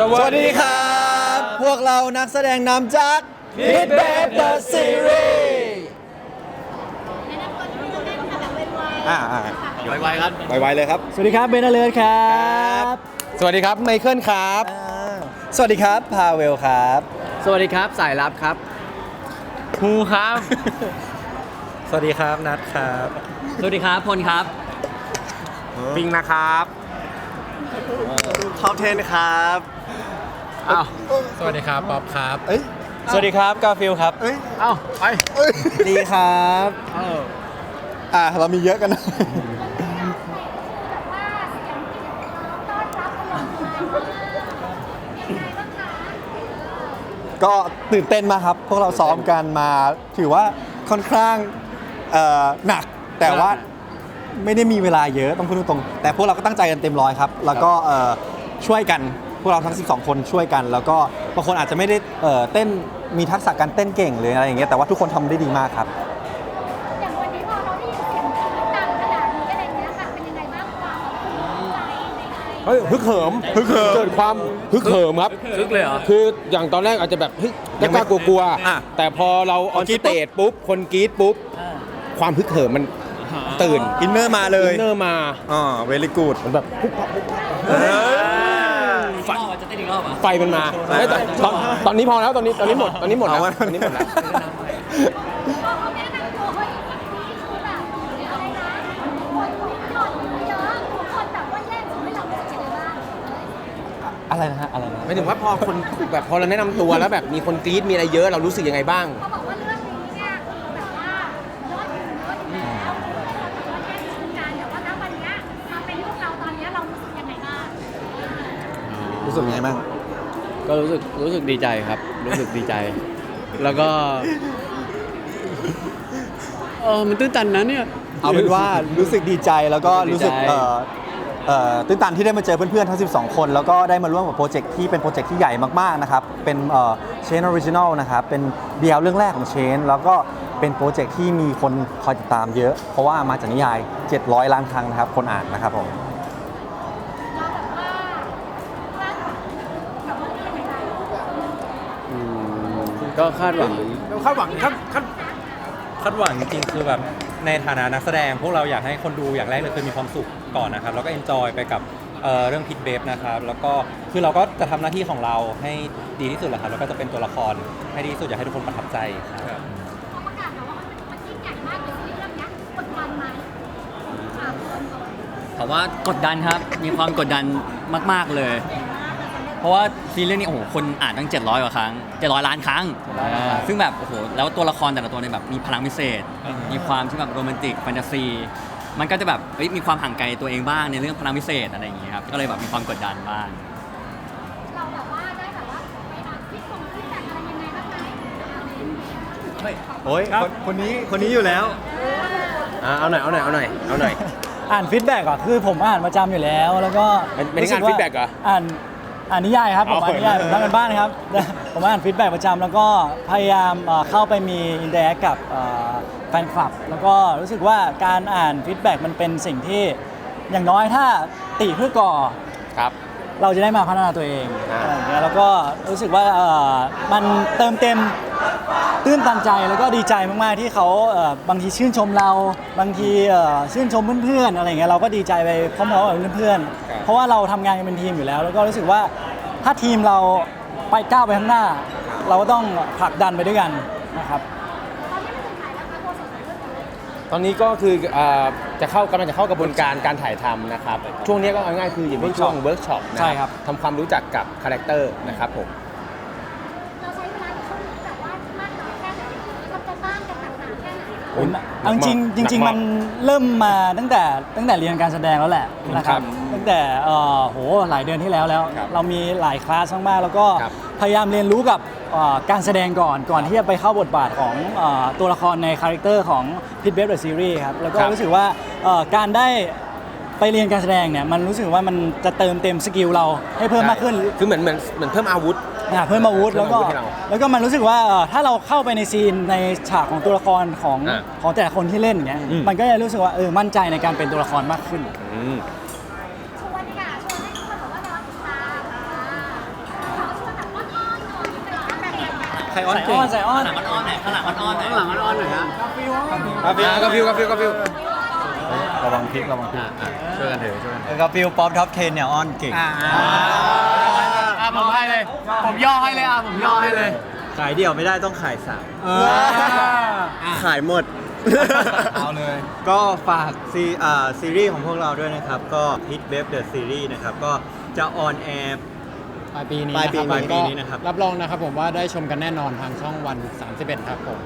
สวัสดีครับ พวกเรานักแสดงนำจาก Hit Babe the Series อ่าอ่าไวๆครับไวๆเลยครับ สวัสดีครับเบนเลิร์ครับ สวัสดีครับไมเคิลครับ สวัสดีครับพาเวลครับ สวัสดีครับสายลับครับครูครับ สวัสดีครับนัทครับ สวัสดีครับพลครับปิงนะครับท็อป10ครับ อ้าวสวัสดีครับป๊อบครับ เอ้ย สวัสดีครับกาฟิลครับ เอ้ย เอ้าไปดีครับ เอออ่าเรามีเยอะกันนะ ก็ตื่นเต้นมากครับ พวกเราซ้อมกันมาถือว่าค่อนข้างเอ่อหนักแต่ว่าไม่ได้มีเวลาเยอะต้องพูดตรงๆแต่พวกเราก็ตั้งใจกันเต็มร้อยครับ แล้วก็เอ่อช่วยกัน พวกเราทั้ง 12 คนช่วยกัน แล้วก็บางคนอาจจะไม่ได้เอ่อเต้นมีทักษะการเต้นเก่งหรืออะไรอย่างเงี้ยแต่ว่าทุกคนทำได้ดีมากครับ อย่างวันนี้พอเราได้ยินเสียงกรี๊ดดังขนาดนี้อะไรเงี้ยค่ะเป็นยังไงบ้างความใจในใจเฮ้ยฮึกเหิมฮึกเหิม เกิดความฮึกเหิมครับ คึกเลยเหรอ คืออย่างตอนแรกอาจจะแบบเฮ้ยกล้ากลัวกลัวๆอะแต่พอเราออนกรี๊สดเตจปุ๊บ คนกรี๊ดปุ๊บ ความฮึกเหิมมันตื่นอินเนอร์มาเลยอินเนอร์มาอ๋อเวลิกูดมันแบบปุ๊บปั๊ ไฟมันมาเฮ้ยแต่ตอนตอนนี้พอแล้วตอนนี้ตอนนี้หมดตอนนี้หมดแล้วเอาวะตอนนี้หมดแล้วพอเขาแนะนำตัวเฮ้ยนี่คือแบบอะไรนะคนหล่อนเยอะทุกคนแบบว่าแย่งของให้เรารู้สึกยังไงบ้างอะไรนะฮะอะไรนะหมายถึงว่าพอคนแบบพอเราแนะนำตัวแล้วแบบมีคนกรี๊ดมีอะไรเยอะเรารู้สึกยังไงบ้างเขาบอกว่าเรื่องนี้เนี่ยคือแบบว่ายอดวิวเยอะอยู่แล้วเราแย่งชิงกันแต่ว่าณวันเนี้ยมาเป็นลูกเราตอนเนี้ยเรารู้สึกยังไงบ้างรู้สึ กยังไงบ้างก็รู้สึกรู้สึกดีใจครับ รู้สึกดีใจ แล้วก็เออมันตื้นตันนะเนี่ย เอาเป็นว่ารู้สึกดีใจแล้วก็รู้สึกดีใจ เอ่อเอ่อตื้นตันที่ได้มาเจอเพื่อนๆทั้ง 12 คน แล้วก็ได้มาร่วมกับโปรเจกต์ที่เป็นโปรเจกต์ที่ใหญ่มากๆนะครับ เป็นเชนออริจินอลนะครับ เป็นเดียวเรื่องแรกของเชนแล้วก็เป็นโปรเจกต์ที่มีคนคอยติดตามเยอะ เพราะว่ามาจากนิยาย 700 ล้านครั้งนะครับ คนอ่านนะครับผม เราแบบว่าคาดหวังกับเรื่องนี้ยังไงบ้าง อืม ก็คาดหวังคาดหวังคาดคาดคาดหวังจริงๆคือแบบในฐานะนักแสดง พวกเราอยากให้คนดูอย่างแรกเลยคือมีความสุขก่อนนะครับ แล้วก็เอนจอยไปกับเอ่อเรื่องพิทเบฟนะครับ แล้วก็คือเราก็จะทำหน้าที่ของเราให้ดีที่สุดแหละครับ แล้วก็จะเป็นตัวละครให้ดีที่สุดอยากให้ทุกคนประทับใจครับ เขาประกาศแล้วว่ามันยิ่งใหญ่มากเลยซีรีส์เรื่องเนี้ยกดดันไหมถามคนก่อนผมว่ากดดันครับ มีความกดดันมาก ๆ เลยเพ ราะว่าซีรีส์เรื่องนี้โอ้โหคนอ่านตั้ง 700กว่าครั้ง700ล้านครั้ง ซึ่งแบบโอ้โหแล้วตัวละครแต่ละตัวเนี่ยแบบมีพลังพิเศษ มีความที่แบบโรแมนติกแฟนตาซี มันก็จะแบบเอ้ยมีความห่างไกลตัวเองบ้างในเรื่องพลังพิเศษอะไรอย่างเงี้ยครับก็เลยแบบมีความกดดันบ้าง เราแบบว่าได้แบบว่าไปอ่านที่ส่งที่แต่อะไรยังไงบ้างไหมโอ้ยคนคนนี้คนนี้อยู่แล้วอะเอาหน่อยเอาหน่อยเอาหน่อยเอาหน่อย อ่านฟีดแบ็กอะคือผมอ่านประจำอยู่แล้ว แล้วก็เป็นเป็นงานรู้สึว่ feedback เหรออ่าน อ่านนิยายครับผมเอาอ่านนิยายผมทำกันบ้านครับ ผมอ่านฟีดแบ็กประจำแล้วก็พยายามเอ่อเข้าไปมีอินเตอร์แอคกับเอ่อแฟนคลับ แล้วก็รู้สึกว่าการอ่านฟีดแบ็กมันเป็นสิ่งที่อย่างน้อยถ้าติเพื่อก่อ ครับ เราจะได้มาพัฒนาตัวเองอ่า อะไรอย่างเงี้ยแล้วก็รู้สึกว่าเอ่อมันเติมเต็ม ตื้นตันใจแล้วก็ดีใจมากๆที่เขาเอ่อบางทีชื่นชมเรา บางทีเอ่อชื่นชมเพื่อนๆอะไรอย่างเงี้ยเราก็ดีใจไปพร้อมๆกับเพื่อนๆเพราะว่าเราทำงานกันเป็นทีมอยู่แล้ว แล้วก็รู้สึกว่าถ้าทีมเราไปก้าวไปข้างหน้า เราก็ต้องผลักดันไปด้วยกันนะครับ ตอนนี้ไม่ถึงไหนแล้วคะโปรเซสของเรื่องนี้ตอนนี้ก็คือเอ่อจะเข้ากำลังจะเข้ากระบวนการการถ่ายทำนะครับ ช่วงนี้ก็เอาง่ายๆคืออยู่ในช่วงเวิร์กช็อปนะใช่ครับ ทำความรู้จักกับคาแรคเตอร์นะครับผม เอาจริงหนักมากๆจริงหนักมากๆมันเริ่มมาตั้งแต่ตั้งแต่เรียนการแสดงแล้วแหละนะคครัรับบตั้งแต่เอ่อโหหลายเดือนที่แล้วแล้ว ครับเรามีหลายคลาสมากๆแล้วก็ครับพยายามเรียนรู้กับเอ่อการแสดงก่อนก่อนที่จะไปเข้าบทบาทของเอ่อตัวละครในคาแรคเตอร์ของพิทเบฟเดอะซีรีส์ครับแล้วก็ครับ รู้สึกว่าเอ่อการได้ไปเรียนการแสดงเนี่ยมันรู้สึกว่ามันจะเติมเต็มสกิลเราให้เพิ่มมากขึ้น คือเหมือนเหมือนเหมือนเพิ่มอาวุธ อ่าเพิ่มอาวุธเพิ่แล้วมก็อาวุธให้เราแล้วก็มันรู้สึกว่าเอ่อถ้าเราเข้าไปในซีนในฉากของตัวละครของอ่าของแต่ละคนที่เล่นอย่างเงี้ยอืม มันก็จะรู้สึกว่าเออมั่นใจในการเป็นตัวละครมากขึ้น อืมชวนค่ะชวนให้ทุกคนบอกว่าเราติดตามค่ะใส่อ้อนใส่อ้อนข้างหลังมันอ้อนหน่อยข้างหลังมันอ้อนหน่อยข้างหลังมันอ้อนหน่อยฮะกาฟิวกาฟิวกาฟิวกาฟิวระวังพลิกระวังพลิกอะอะช่วยกันถือช่วยกันถือกับฟิลป๊อปท็อป10เนี่ยอ้อนเก่งอะ ผมให้เลย ผมย่อให้เลยอะผมย่อให้เลยขายเดี่ยวไม่ได้ต้องขายสามขายหมด เอาเลย ก็ฝากซีอ่าซีรีส์ของพวกเราด้วยนะครับ ก็ Hit Wave The Series นะครับ ก็จะออนแอร์ ปลายปีนี้ปลายปีนะครับปลายปีนี้นะครับ รับรองนะครับผมว่าได้ชมกันแน่นอนทางช่องวัน 31 ครับผม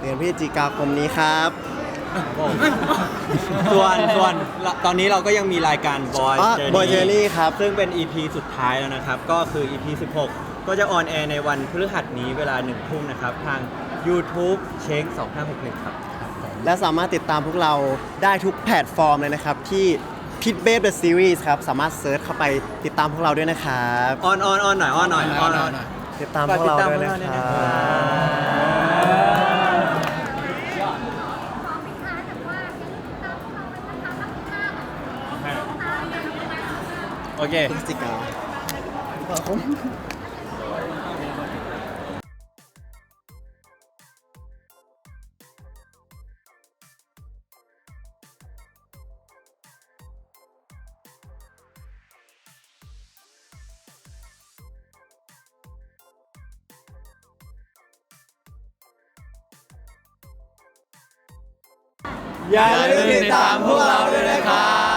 เดือนพฤศจิกาคมนี้ครับ ส่วนส่วนตอนนี้เราก็ยังมีรายการ Boy อะ Journey Boy Journey ครับ ซึ่งเป็น EP สุดท้ายแล้วนะครับ ก็คือ EP 16 ก็จะออนแอร์ในวันพฤหัสนี้เวลา1ทุ่มนะครับ ทาง YouTube เช็ค2561 ครับ และสามารถติดตามพวกเราได้ทุกแพลตฟอร์มเลยนะครับ ที่ Pit Babe The Series ครับ สามารถเซิร์ชเข้าไปติดตามพวกเราด้วยนะครับ ออนออนออนหน่อยออนหน่อยออนหน่อย ติดตามพวกเราด้วยนะคฝากติดรัตามพวกเราด้วยนะครับ โอเค พฤศจิกาอย่าลืมติดตามพวกเราด้วยนะครับ